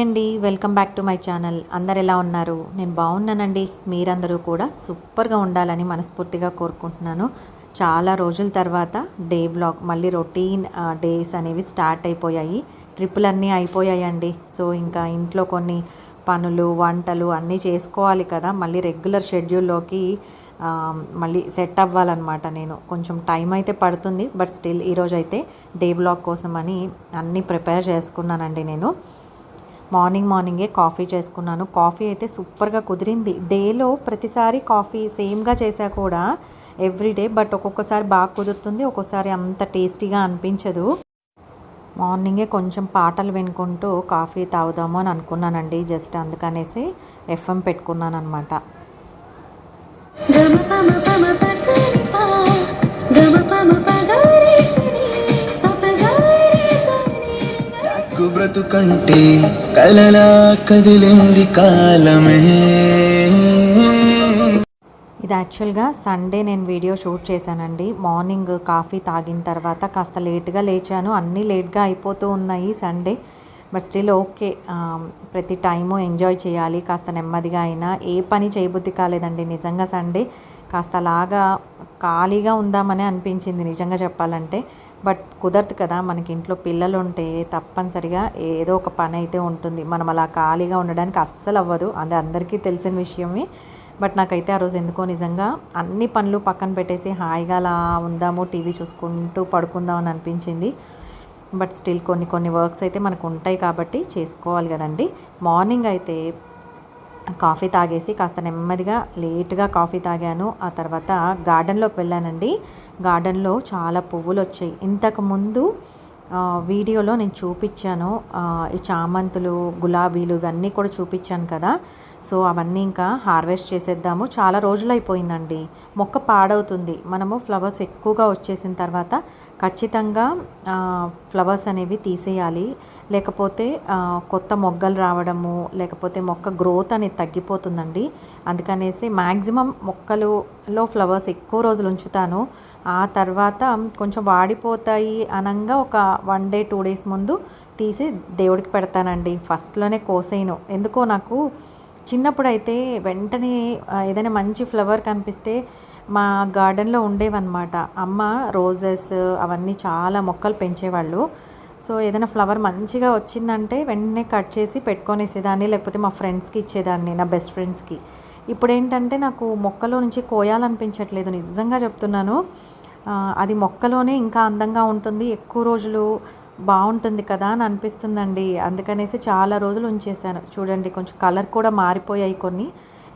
Hi అండి. Welcome back to my channel. అందరు ఎలా ఉన్నారు? నేను బాగున్నానండి. మీరందరూ కూడా సూపర్గా ఉండాలని మనస్ఫూర్తిగా కోరుకుంటున్నాను. చాలా రోజుల తర్వాత డే బ్లాగ్ మళ్ళీ రొటీన్ డేస్ అనేవి స్టార్ట్ అయిపోయాయి. ట్రిప్పులు అన్నీ అయిపోయాయండి. సో ఇంకా ఇంట్లో కొన్ని పనులు వంటలు అన్నీ చేసుకోవాలి కదా. మళ్ళీ రెగ్యులర్ షెడ్యూల్లోకి మళ్ళీ సెట్ అవ్వాలన్నమాట నేను. కొంచెం టైం అయితే పడుతుంది. బట్ స్టిల్ ఈరోజైతే డే బ్లాగ్ కోసం అని అన్నీ ప్రిపేర్ చేసుకున్నానండి నేను. మార్నింగ్ మార్నింగే కాఫీ చేసుకున్నాను. కాఫీ అయితే సూపర్గా కుదిరింది. డేలో ప్రతిసారి కాఫీ సేమ్గా చేసా కూడా ఎవ్రీడే బట్ ఒక్కొక్కసారి బాగా కుదురుతుంది. ఒక్కోసారి అంత టేస్టీగా అనిపించదు. మార్నింగే కొంచెం పాటలు వినుకుంటూ కాఫీ తాగుదాము అని అనుకున్నానండి. జస్ట్ అందుకనేసి ఎఫ్ఎం పెట్టుకున్నాను అనమాట గమ పమ పమ పసని పా గమ పమ పగారే బ్రతుకంటే కలలా కదిలింది కాలమే. ఇది యాక్చువల్గా సండే నేను వీడియో షూట్ చేశానండి. మార్నింగ్ కాఫీ తాగిన తర్వాత కాస్త లేట్గా లేచాను. అన్నీ లేట్గా అయిపోతూ ఉన్నాయి సండే. But still okay. ప్రతి టైము ఎంజాయ్ చేయాలి. కాస్త నెమ్మదిగా అయినా ఏ పని చేయబుద్ధి కాలేదండి. నిజంగా సండే కాస్త అలాగా ఖాళీగా ఉందామని అనిపించింది నిజంగా చెప్పాలంటే. బట్ కుదరదు కదా మనకి ఇంట్లో పిల్లలు ఉంటే తప్పనిసరిగా ఏదో ఒక పని అయితే ఉంటుంది. మనం అలా ఖాళీగా ఉండడానికి అస్సలు అవ్వదు. అది అందరికీ తెలిసిన విషయమే. బట్ నాకైతే ఆ రోజు ఎందుకో నిజంగా అన్ని పనులు పక్కన పెట్టేసి హాయిగా అలా ఉందాము టీవీ చూసుకుంటూ పడుకుందాం అని అనిపించింది. బట్ స్టిల్ కొన్ని కొన్ని వర్క్స్ అయితే మనకు ఉంటాయి కాబట్టి చేసుకోవాలి కదండి. మార్నింగ్ అయితే కాఫీ తాగేసి కాస్త నెమ్మదిగా లేట్గా కాఫీ తాగాను. ఆ తర్వాత గార్డెన్లోకి వెళ్ళానండి. గార్డెన్లో చాలా పువ్వులు వచ్చాయి ఇంతకు ముందు వీడియోలో నేను చూపించాను. ఈ చామంతులు గులాబీలు ఇవన్నీ కూడా చూపించాను కదా. సో అవన్నీ ఇంకా హార్వెస్ట్ చేసేద్దాము. చాలా రోజులు అయిపోయిందండి మొక్క పాడవుతుంది. మనము ఫ్లవర్స్ ఎక్కువగా వచ్చేసిన తర్వాత ఖచ్చితంగా ఫ్లవర్స్ అనేవి తీసేయాలి. లేకపోతే కొత్త మొగ్గలు రావడము లేకపోతే మొక్క గ్రోత్ అనేది తగ్గిపోతుందండి. అందుకనేసి మ్యాక్సిమం మొక్కలులో ఫ్లవర్స్ ఎక్కువ రోజులు ఉంచుతాను. ఆ తర్వాత కొంచెం వాడిపోతాయి అనంగా ఒక వన్ డే టూ డేస్ ముందు తీసి దేవుడికి పెడతానండి. ఫస్ట్లోనే కోసేయను. ఎందుకో నాకు చిన్నప్పుడైతే వెంటనే ఏదైనా మంచి ఫ్లవర్ కనిపిస్తే మా గార్డెన్లో ఉండేవన్నమాట. అమ్మ రోజెస్ అవన్నీ చాలా మొక్కలు పెంచేవాళ్ళు. సో ఏదైనా ఫ్లవర్ మంచిగా వచ్చిందంటే వెంటనే కట్ చేసి పెట్టుకొనేసేదాన్ని లేకపోతే మా ఫ్రెండ్స్కి ఇచ్చేదాన్ని నా బెస్ట్ ఫ్రెండ్స్కి. ఇప్పుడు ఏంటంటే నాకు మొక్కలో నుంచి కోయాలనిపించట్లేదు నిజంగా చెప్తున్నాను. అది మొక్కలోనే ఇంకా అందంగా ఉంటుంది. ఎక్కువ రోజులు బాగుంటుంది కదా అని అనిపిస్తుందండి. అందుకనేసి చాలా రోజులు ఉంచేసాను చూడండి కొంచెం కలర్ కూడా మారిపోయాయి కొన్ని.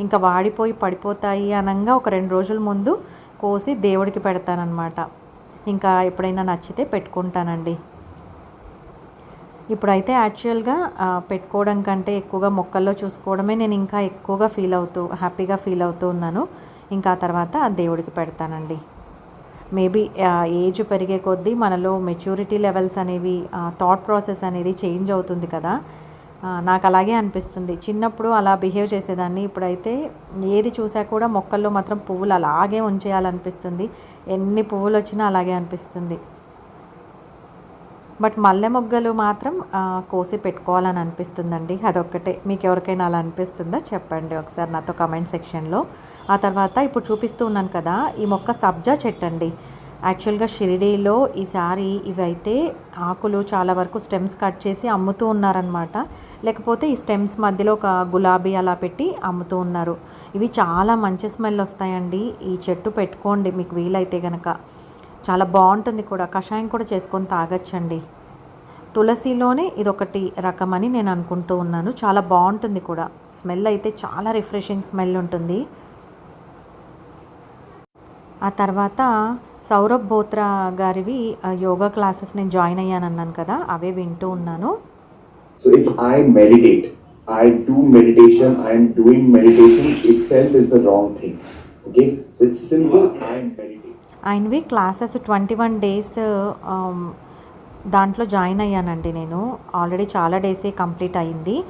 ఇంకా వాడిపోయి పడిపోతాయి అనంగా ఒక రెండు రోజుల ముందు కోసి దేవుడికి పెడతానమాట ఇంకా ఎప్పుడైనా నచ్చితే పెట్టుకుంటానండి. ఇప్పుడైతే యాక్చువల్గా పెట్టుకోవడం కంటే ఎక్కువగా మొక్కల్లో చూసుకోవడమే నేను ఇంకా ఎక్కువగా ఫీల్ అవుతూ హ్యాపీగా ఫీల్ అవుతూ ఉన్నాను. ఇంకా ఆ తర్వాత దేవుడికి పెడతానండి. మేబీ ఏజ్ పెరిగే కొద్దీ మనలో మెచ్యూరిటీ లెవెల్స్ అనేవి థాట్ ప్రాసెస్ అనేది చేంజ్ అవుతుంది కదా. నాకు అలాగే అనిపిస్తుంది. చిన్నప్పుడు అలా బిహేవ్ చేసేదాన్ని. ఇప్పుడైతే ఏది చూసా కూడా మొక్కల్లో మాత్రం పువ్వులు అలాగే ఉంచేయాలనిపిస్తుంది. ఎన్ని పువ్వులు వచ్చినా అలాగే అనిపిస్తుంది. బట్ మల్లె మొగ్గలు మాత్రం కోసి పెట్టుకోవాలని అనిపిస్తుందండి. అదొక్కటే. మీకు ఎవరికైనా అలా అనిపిస్తుందా? చెప్పండి. ఒకసారి నాతో కమెంట్ సెక్షన్లో. ఆ తర్వాత ఇప్పుడు చూపిస్తూ ఉన్నాను కదా ఈ మొక్క సబ్జా చెట్టు అండి యాక్చువల్గా షిరిడీలో ఈసారి ఇవైతే ఆకులు చాలా వరకు స్టెమ్స్ కట్ చేసి అమ్ముతూ ఉన్నారనమాట లేకపోతే ఈ స్టెమ్స్ మధ్యలో ఒక గులాబీ అలా పెట్టి అమ్ముతూ ఉన్నారు. ఇవి చాలా మంచి స్మెల్ వస్తాయండి. ఈ చెట్టు పెట్టుకోండి మీకు వీలైతే కనుక చాలా బాగుంటుంది కూడా. కషాయం కూడా చేసుకొని తాగొచ్చండి. తులసిలోనే ఇదొకటి రకమని నేను అనుకుంటూ ఉన్నాను. చాలా బాగుంటుంది కూడా. స్మెల్ అయితే చాలా రిఫ్రెషింగ్ స్మెల్ ఉంటుంది. ఆ తర్వాత సౌరభ్ బోత్రా గారివి యోగా క్లాసెస్ నేను జాయిన్ అయ్యాను అన్నాను కదా అవే వింటూ ఉన్నాను. So it's classes 21 one days దాంట్లో జాయిన్ అయ్యానండి నేను. ఆల్రెడీ చాలా డేసే కంప్లీట్ అయింది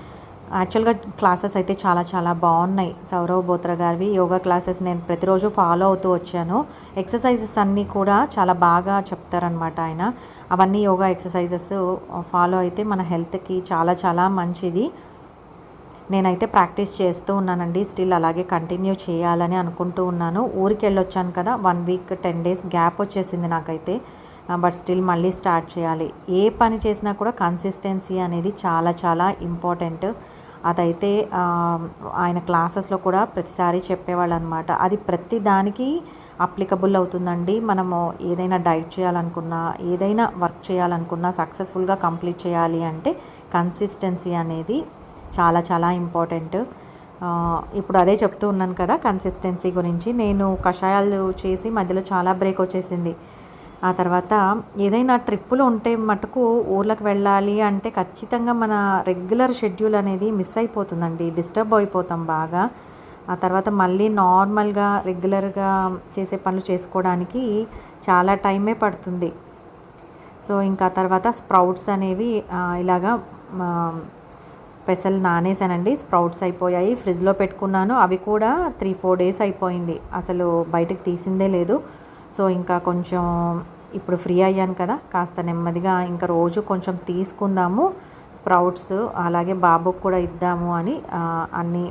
యాక్చువల్గా క్లాసెస్ అయితే చాలా చాలా బాగున్నాయి. సౌరవ్ బోత్రా గారివి యోగా క్లాసెస్ నేను ప్రతిరోజు ఫాలో అవుతూ వచ్చాను. ఎక్సర్సైజెస్ అన్నీ కూడా చాలా బాగా చెప్తారనమాట ఆయన. అవన్నీ యోగా ఎక్సర్సైజెస్ ఫాలో అయితే మన హెల్త్కి చాలా చాలా మంచిది. నేనైతే ప్రాక్టీస్ చేస్తూ ఉన్నానండి. స్టిల్ అలాగే కంటిన్యూ చేయాలని అనుకుంటూ ఉన్నాను. ఊరికి వెళ్ళొచ్చాను కదా one week ten days gap వచ్చేసింది నాకైతే. బట్ స్టిల్ మళ్ళీ స్టార్ట్ చేయాలి. ఏ పని చేసినా కూడా కన్సిస్టెన్సీ అనేది చాలా చాలా ఇంపార్టెంట్ అదైతే ఆయన క్లాసెస్లో కూడా ప్రతిసారి చెప్పేవాళ్ళు అనమాట అది ప్రతి దానికి అప్లికబుల్ అవుతుందండి. మనము ఏదైనా డైట్ చేయాలనుకున్నా ఏదైనా వర్క్ చేయాలనుకున్నా సక్సెస్ఫుల్గా కంప్లీట్ చేయాలి అంటే కన్సిస్టెన్సీ అనేది చాలా చాలా ఇంపార్టెంట్. ఇప్పుడు అదే చెప్తూ ఉన్నాను కదా కన్సిస్టెన్సీ గురించి. నేను కషాయాలు చేసి మధ్యలో చాలా బ్రేక్ వచ్చేసింది. ఆ తర్వాత ఏదైనా ట్రిప్పులు ఉంటే మటుకు ఊర్లకు వెళ్ళాలి అంటే ఖచ్చితంగా మన రెగ్యులర్ షెడ్యూల్ అనేది మిస్ అయిపోతుందండి డిస్టర్బ్ అయిపోతాం బాగా. ఆ తర్వాత మళ్ళీ నార్మల్గా రెగ్యులర్గా చేసే పనులు చేసుకోవడానికి చాలా టైమే పడుతుంది. సో ఇంకా తర్వాత స్ప్రౌట్స్ అనేవి ఇలాగా పెసలు నానేసానండి స్ప్రౌట్స్ అయిపోయాయి ఫ్రిడ్జ్లో పెట్టుకున్నాను అవి కూడా త్రీ ఫోర్ డేస్ అయిపోయింది. అసలు బయటకు తీసిందే లేదు. సో ఇంకా కొంచెం ఇప్పుడు ఫ్రీ అయ్యాను కదా కాస్త నెమ్మదిగా ఇంకా రోజు కొంచెం తీసుకుందాము స్ప్రౌట్స్ అలాగే బాబుకి కూడా ఇద్దాము అని అన్నీ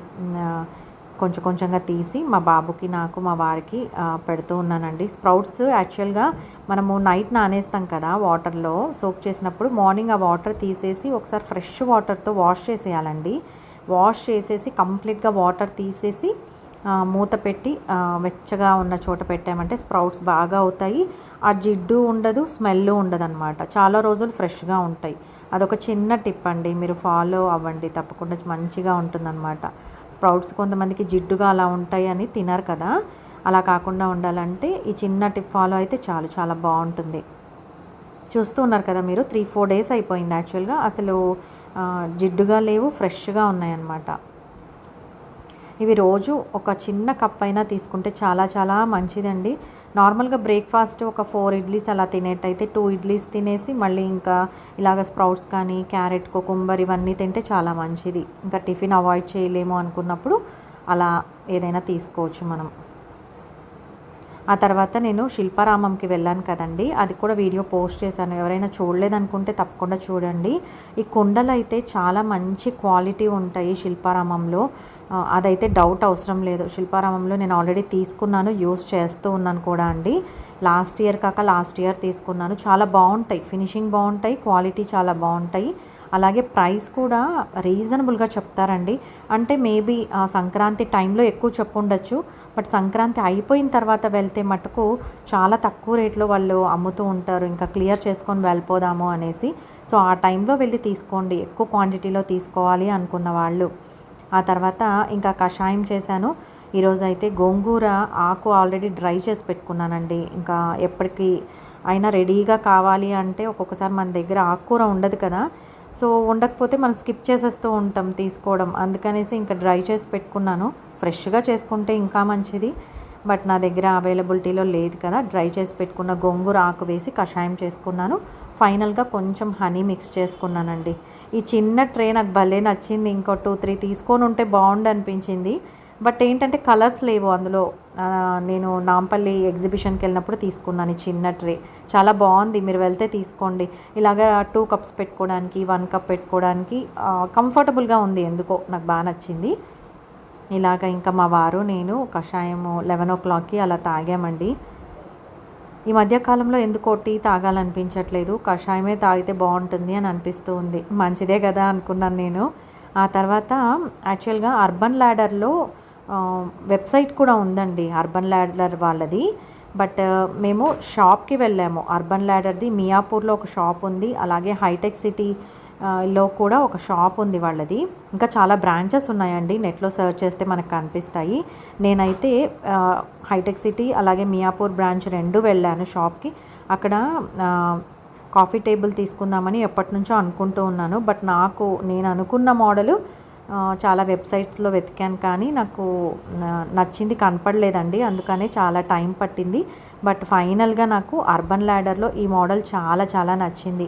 కొంచెం కొంచెంగా తీసి మా బాబుకి నాకు మా వారికి పెడుతూ ఉన్నానండి. స్ప్రౌట్స్ యాక్చువల్గా మనము నైట్ నానేస్తాం కదా వాటర్లో సోప్ చేసినప్పుడు మార్నింగ్ ఆ వాటర్ తీసేసి ఒకసారి ఫ్రెష్ వాటర్తో వాష్ చేసేయాలండి. వాష్ చేసేసి కంప్లీట్గా వాటర్ తీసేసి మూత పెట్టి వెచ్చగా ఉన్న చోట పెట్టామంటే స్ప్రౌట్స్ బాగా అవుతాయి. ఆ జిడ్డు ఉండదు స్మెల్ ఉండదు అనమాట చాలా రోజులు ఫ్రెష్గా ఉంటాయి. అదొక చిన్న టిప్ అండి. మీరు ఫాలో అవ్వండి. తప్పకుండా మంచిగా ఉంటుందన్నమాట. స్ప్రౌట్స్ కొంతమందికి జిడ్డుగా అలా ఉంటాయి అని తినరు కదా. అలా కాకుండా ఉండాలంటే ఈ చిన్న టిప్ ఫాలో అయితే చాలు. చాలా బాగుంటుంది. చూస్తూ ఉన్నారు కదా మీరు. త్రీ ఫోర్ డేస్ అయిపోయింది యాక్చువల్గా. అసలు జిడ్డుగా లేవు ఫ్రెష్గా ఉన్నాయన్నమాట. ఇవి రోజు ఒక చిన్న కప్ అయినా తీసుకుంటే చాలా చాలా మంచిదండి. నార్మల్గా బ్రేక్ఫాస్ట్ ఒక ఫోర్ ఇడ్లీస్ అలా తినేటైతే టూ ఇడ్లీస్ తినేసి మళ్ళీ ఇంకా ఇలాగ స్ప్రౌట్స్ కానీ క్యారెట్ కుకుంబర్ ఇవన్నీ తింటే చాలా మంచిది. ఇంకా టిఫిన్ అవాయిడ్ చేయలేము అనుకున్నప్పుడు అలా ఏదైనా తీసుకోవచ్చు మనం. ఆ తర్వాత నేను శిల్పారామంకి వెళ్ళాను కదండి. అది కూడా వీడియో పోస్ట్ చేశాను. ఎవరైనా చూడలేదనుకుంటే తప్పకుండా చూడండి. ఈ కుండలు అయితే చాలా మంచి క్వాలిటీ ఉంటాయి శిల్పారామంలో. అదైతే డౌట్ అవసరం లేదు. శిల్పారామంలో నేను ఆల్రెడీ తీసుకున్నాను యూస్ చేస్తూ ఉన్నాను కూడా అండి. లాస్ట్ ఇయర్ కాక లాస్ట్ ఇయర్ తీసుకున్నాను. చాలా బాగుంటాయి. ఫినిషింగ్ బాగుంటాయి క్వాలిటీ చాలా బాగుంటాయి. అలాగే ప్రైస్ కూడా రీజనబుల్గా చెప్తారండి. అంటే మేబీ సంక్రాంతి టైంలో ఎక్కువ చెప్పుండొచ్చు. బట్ సంక్రాంతి అయిపోయిన తర్వాత వెళ్తే మటుకు చాలా తక్కువ రేట్లో వాళ్ళు అమ్ముతూ ఉంటారు. ఇంకా క్లియర్ చేసుకొని వెళ్ళిపోదాము అనేసి. సో ఆ టైంలో వెళ్ళి తీసుకోండి. ఎక్కువ క్వాంటిటీలో తీసుకోవాలి అనుకున్న వాళ్ళు. ఆ తర్వాత ఇంకా కషాయం చేశాను. ఈరోజు అయితే గోంగూర ఆకు ఆల్రెడీ డ్రై చేసి పెట్టుకున్నానండి. ఇంకా ఎప్పటికీ అయినా రెడీగా కావాలి అంటే ఒక్కొక్కసారి మన దగ్గర ఆకుకూర ఉండదు కదా. సో ఉండకపోతే మనం స్కిప్ చేసేస్తూ ఉంటాం తీసుకోవడం. అందుకనేసి ఇంకా డ్రై చేసి పెట్టుకున్నాను. ఫ్రెష్గా చేసుకుంటే ఇంకా మంచిది. బట్ నా దగ్గర అవైలబిలిటీలో లేదు కదా. డ్రై చేసి పెట్టుకున్న గోంగూర ఆకు వేసి కషాయం చేసుకున్నాను. ఫైనల్గా కొంచెం హనీ మిక్స్ చేసుకున్నానండి. ఈ చిన్న ట్రే నాకు భలే నచ్చింది. ఇంకో టూ త్రీ తీసుకొని ఉంటే బాగుండు అనిపించింది. బట్ ఏంటంటే కలర్స్ లేవు అందులో. నేను నాంపల్లి ఎగ్జిబిషన్కి వెళ్ళినప్పుడు తీసుకున్నాను ఈ చిన్న ట్రే. చాలా బాగుంది. మీరు వెళ్తే తీసుకోండి. ఇలాగ టూ కప్స్ పెట్టుకోవడానికి వన్ కప్ పెట్టుకోవడానికి కంఫర్టబుల్గా ఉంది. ఎందుకో నాకు బాగా నచ్చింది. ఇలాగ ఇంకా మా వారు నేను కషాయము లెవెన్ ఓ క్లాక్కి అలా తాగామండి. ఈ మధ్యకాలంలో ఎందుకో టీ తాగాలనిపించట్లేదు. కషాయమే తాగితే బాగుంటుంది అని అనిపిస్తూ ఉంది. మంచిదే కదా అనుకున్నాను నేను. ఆ తర్వాత యాక్చువల్గా అర్బన్ ల్యాడర్లో వెబ్సైట్ కూడా ఉందండి అర్బన్ ల్యాడర్ వాళ్ళది. బట్ మేము షాప్కి వెళ్ళాము. అర్బన్ ల్యాడర్ది మియాపూర్లో ఒక షాప్ ఉంది. అలాగే హైటెక్ సిటీ లో కూడా ఒక షాప్ ఉంది వాళ్ళది. ఇంకా చాలా బ్రాంచెస్ ఉన్నాయండి. నెట్లో సెర్చ్ చేస్తే మనకు కనిపిస్తాయి. నేనైతే హైటెక్ సిటీ అలాగే మియాపూర్ బ్రాంచ్ రెండు వెళ్ళాను షాప్కి. అక్కడ కాఫీ టేబుల్ తీసుకుందామని ఎప్పటి నుంచో అనుకుంటూ ఉన్నాను. బట్ నాకు నేను అనుకున్న మోడలు చాలా వెబ్సైట్స్లో వెతికాను కానీ నాకు నచ్చింది కనపడలేదండి. అందుకనే చాలా టైం పట్టింది. బట్ ఫైనల్గా నాకు అర్బన్ ల్యాడర్లో ఈ మోడల్ చాలా చాలా నచ్చింది.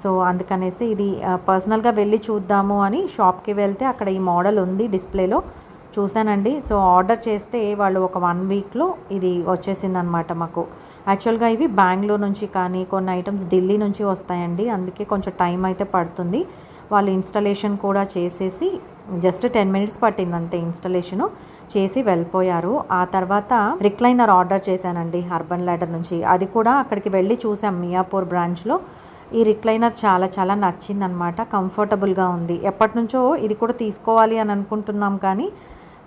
సో అందుకనేసి ఇది పర్సనల్గా వెళ్ళి చూద్దాము అని షాప్కి వెళ్తే అక్కడ ఈ మోడల్ ఉంది డిస్ప్లేలో. చూశానండి. సో ఆర్డర్ చేస్తే వాళ్ళు ఒక వన్ వీక్లో ఇది వచ్చేసింది అనమాట మాకు. యాక్చువల్గా ఇవి బెంగళూరు నుంచి కానీ కొన్ని ఐటమ్స్ ఢిల్లీ నుంచి వస్తాయండి. అందుకే కొంచెం టైం అయితే పడుతుంది. వాళ్ళు ఇన్స్టలేషన్ కూడా చేసేసి జస్ట్ టెన్ మినిట్స్ పట్టింది అంతే ఇన్స్టలేషను. చేసి వెళ్ళిపోయారు. ఆ తర్వాత రిక్లైనర్ ఆర్డర్ చేశానండి అర్బన్ ల్యాడర్ నుంచి. అది కూడా అక్కడికి వెళ్ళి చూసాం మియాపూర్ బ్రాంచ్లో. ఈ రిక్లైనర్ చాలా చాలా నచ్చిందనమాట కంఫర్టబుల్గా ఉంది. ఎప్పటి నుంచో ఇది కూడా తీసుకోవాలి అని అనుకుంటున్నాం కానీ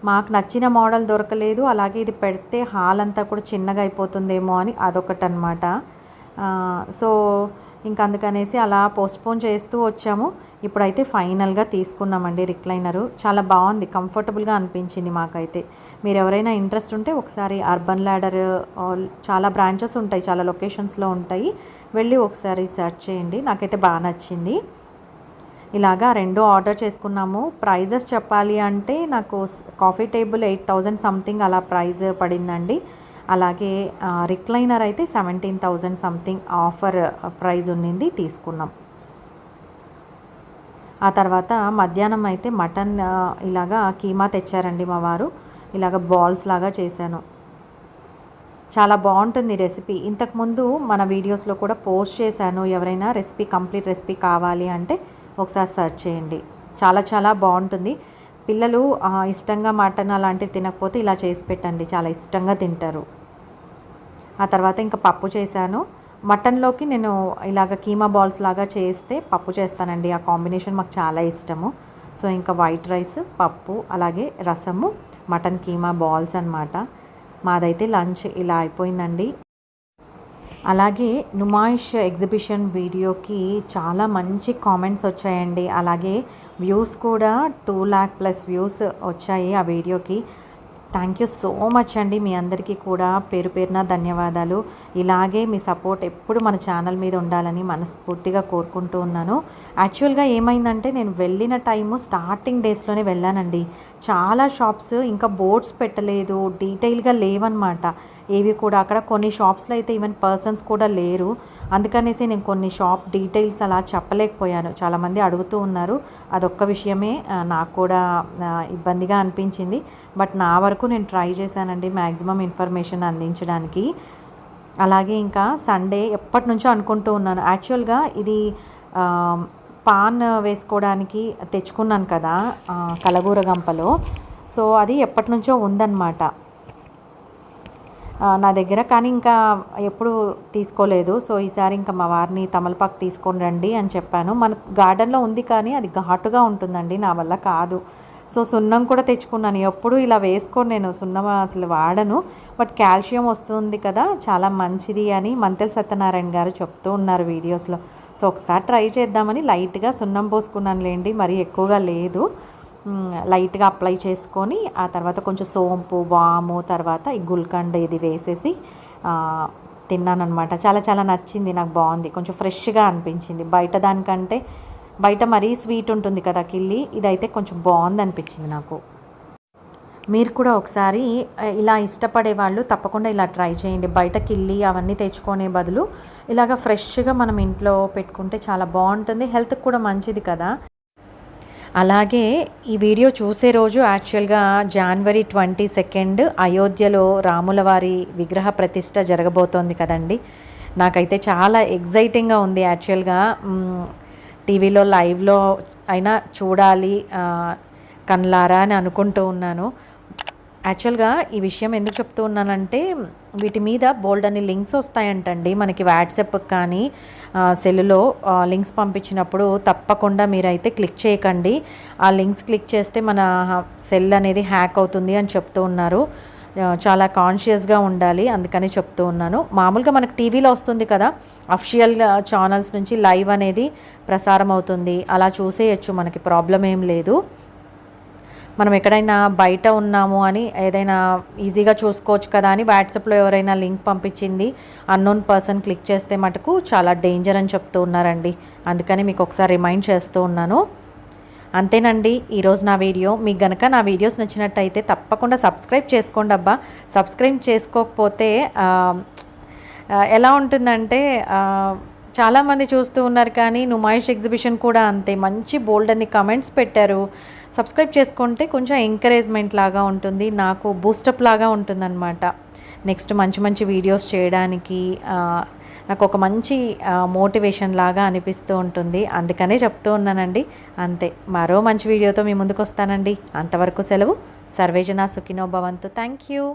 మాకు నచ్చిన మోడల్ దొరకలేదు. అలాగే ఇది పెడితే హాల్ అంతా కూడా చిన్నగా అయిపోతుందేమో అని అదొకటి అనమాట సో ఇంక అందుకనేసి అలా పోస్ట్పోన్ చేస్తూ వచ్చాము. ఇప్పుడైతే ఫైనల్గా తీసుకున్నామండి రిక్లైనరు. చాలా బాగుంది కంఫర్టబుల్గా అనిపించింది మాకైతే. మీరు ఎవరైనా ఇంట్రెస్ట్ ఉంటే ఒకసారి అర్బన్ ల్యాడర్ చాలా బ్రాంచెస్ ఉంటాయి చాలా లొకేషన్స్లో ఉంటాయి. వెళ్ళి ఒకసారి సెర్చ్ చేయండి. నాకైతే బాగా నచ్చింది. ఇలాగా రెండు ఆర్డర్ చేసుకున్నాము. ప్రైజెస్ చెప్పాలి అంటే నాకు coffee table eight thousand something అలా ప్రైజ్ పడిందండి. అలాగే రిక్లైనర్ అయితే seventeen thousand something offer price ఉన్నింది తీసుకున్నాం. ఆ తర్వాత మధ్యాహ్నం అయితే మటన్ ఇలాగా కీమా తెచ్చారండి మా వారు. ఇలాగ బాల్స్ లాగా చేశాను. చాలా బాగుంటుంది రెసిపీ. ఇంతకుముందు మన వీడియోస్లో కూడా పోస్ట్ చేశాను ఎవరైనా రెసిపీ కంప్లీట్ రెసిపీ కావాలి అంటే ఒకసారి సెర్చ్ చేయండి. చాలా చాలా బాగుంటుంది. పిల్లలు ఇష్టంగా మటన్ అలాంటివి తినకపోతే ఇలా చేసి పెట్టండి. చాలా ఇష్టంగా తింటారు. ఆ తర్వాత ఇంకా పప్పు చేశాను. మటన్లోకి నేను ఇలాగ కీమా బాల్స్ లాగా చేస్తే పప్పు చేస్తానండి. ఆ కాంబినేషన్ మాకు చాలా ఇష్టము. సో ఇంకా వైట్ రైస్ పప్పు అలాగే రసము మటన్ కీమా బాల్స్ అన్నమాట. మాదైతే లంచ్ ఇలా అయిపోయిందండి. అలాగే నుమాయిష్ ఎగ్జిబిషన్ వీడియోకి చాలా మంచి కామెంట్స్ వచ్చాయండి. అలాగే వ్యూస్ కూడా టూ ల్యాక్ ప్లస్ వ్యూస్ వచ్చాయి ఆ వీడియోకి. థ్యాంక్ యూ సో మచ్ అండి. మీ అందరికీ కూడా పేరు పేరున ధన్యవాదాలు. ఇలాగే మీ సపోర్ట్ ఎప్పుడు మన ఛానల్ మీద ఉండాలని మనస్ఫూర్తిగా కోరుకుంటూ ఉన్నాను. యాక్చువల్గా ఏమైందంటే నేను వెళ్ళిన టైము స్టార్టింగ్ డేస్లోనే వెళ్ళానండి. చాలా షాప్స్ ఇంకా బోర్డ్స్ పెట్టలేదు డీటెయిల్గా లేవన్నమాట. ఏవి కూడా అక్కడ కొన్ని షాప్స్లో అయితే ఈవెన్ పర్సన్స్ కూడా లేరు. అందుకనేసి నేను కొన్ని షాప్ డీటెయిల్స్ అలా చెప్పలేకపోయాను. చాలామంది అడుగుతూ ఉన్నారు. అదొక్క విషయమే. నాకు కూడా ఇబ్బందిగా అనిపించింది. బట్ నా వరకు నేను ట్రై చేశానండి మ్యాక్సిమం ఇన్ఫర్మేషన్ అందించడానికి. అలాగే ఇంకా సండే ఎప్పటి నుంచో అనుకుంటూ ఉన్నాను. యాక్చువల్గా ఇది పాన్ వేసుకోవడానికి తెచ్చుకున్నాను కదా కలగూర గంపలో. సో అది ఎప్పటి నుంచో ఉందన్నమాట. నా దగ్గర. కానీ ఇంకా ఎప్పుడు తీసుకోలేదు. సో ఈసారి ఇంకా మా వారిని తమలపాకు తీసుకొని రండి అని చెప్పాను. మన గార్డెన్లో ఉంది కానీ అది ఘాటుగా ఉంటుందండి. నా వల్ల కాదు. సో సున్నం కూడా తెచ్చుకున్నాను. ఎప్పుడు ఇలా వేసుకొని నేను సున్నం అసలు వాడను. బట్ కాల్షియం వస్తుంది కదా చాలా మంచిది అని మంతెల సత్యనారాయణ గారు చెప్తూ ఉన్నారు వీడియోస్లో. సో ఒకసారి ట్రై చేద్దామని లైట్గా సున్నం పోసుకున్నాను లేండి మరీ ఎక్కువగా లేదు. లైట్గా అప్లై చేసుకొని ఆ తర్వాత కొంచెం సోంపు వాము తర్వాత ఈ గుల్కండ్ ఇది వేసేసి తిన్నానమాట చాలా చాలా నచ్చింది నాకు బాగుంది. కొంచెం ఫ్రెష్గా అనిపించింది. బయట దానికంటే బయట మరీ స్వీట్ ఉంటుంది కదా కిల్లి ఇదైతే కొంచెం బాగుంది అనిపించింది నాకు. మీరు కూడా ఒకసారి ఇలా ఇష్టపడే వాళ్ళు తప్పకుండా ఇలా ట్రై చేయండి. బయట కిల్లి అవన్నీ తెచ్చుకునే బదులు ఇలాగ ఫ్రెష్గా మనం ఇంట్లో పెట్టుకుంటే చాలా బాగుంటుంది. హెల్త్కి కూడా మంచిది కదా. అలాగే ఈ వీడియో చూసే రోజు యాక్చువల్గా జనవరి ట్వంటీ సెకండ్ అయోధ్యలో రాముల వారి విగ్రహ ప్రతిష్ట జరగబోతోంది కదండి. నాకైతే చాలా ఎగ్జైటింగ్గా ఉంది యాక్చువల్గా. టీవీలో లైవ్లో అయినా చూడాలి కన్లారా అని అనుకుంటూ ఉన్నాను. యాక్చువల్గా ఈ విషయం ఎందుకు చెప్తూ ఉన్నానంటే వీటి మీద బోల్డ్ అని లింక్స్ వస్తాయంటండి. మనకి వాట్సాప్ కానీ సెల్లులో లింక్స్ పంపించినప్పుడు తప్పకుండా మీరైతే క్లిక్ చేయకండి. ఆ లింక్స్ క్లిక్ చేస్తే మన సెల్ అనేది హ్యాక్ అవుతుంది అని చెప్తూ ఉన్నారు. చాలా కాన్షియస్గా ఉండాలి అందుకని చెప్తూ ఉన్నాను. మామూలుగా మనకు టీవీలో వస్తుంది కదా అఫిషియల్ ఛానల్స్ నుంచి లైవ్ అనేది ప్రసారం అవుతుంది. అలా చూసేయచ్చు మనకి ప్రాబ్లం ఏం లేదు. మనం ఎక్కడైనా బయట ఉన్నాము అని ఏదైనా ఈజీగా చూసుకోవచ్చు కదా అని వాట్సాప్లో ఎవరైనా లింక్ పంపించింది అన్నోన్ పర్సన్ క్లిక్ చేస్తే మటుకు చాలా డేంజర్ అని చెప్తూ ఉన్నారండి. అందుకని మీకు ఒకసారి రిమైండ్ చేస్తూ ఉన్నాను. అంతేనండి ఈరోజు నా వీడియో. మీకు గనక నా వీడియోస్ నచ్చినట్టయితే తప్పకుండా సబ్స్క్రైబ్ చేసుకోండి అబ్బా. సబ్స్క్రైబ్ చేసుకోకపోతే ఎలా ఉంటుందంటే చాలామంది చూస్తూ ఉన్నారు కానీ నుమాయిష్ ఎగ్జిబిషన్ కూడా అంతే. మంచి బోల్డ్ అన్ని కమెంట్స్ పెట్టారు. సబ్స్క్రైబ్ చేసుకుంటే కొంచెం ఎంకరేజ్మెంట్ లాగా ఉంటుంది నాకు బూస్టప్ లాగా ఉంటుందన్నమాట. నెక్స్ట్ మంచి మంచి వీడియోస్ చేయడానికి నాకు ఒక మంచి మోటివేషన్ లాగా అనిపిస్తూ ఉంటుంది. అందుకనే చెప్తూ ఉన్నానండి. అంతే మరో మంచి వీడియోతో మీ ముందుకు వస్తానండి అంతవరకు సెలవు. సర్వేజన సుఖినో భవంతు. Thank you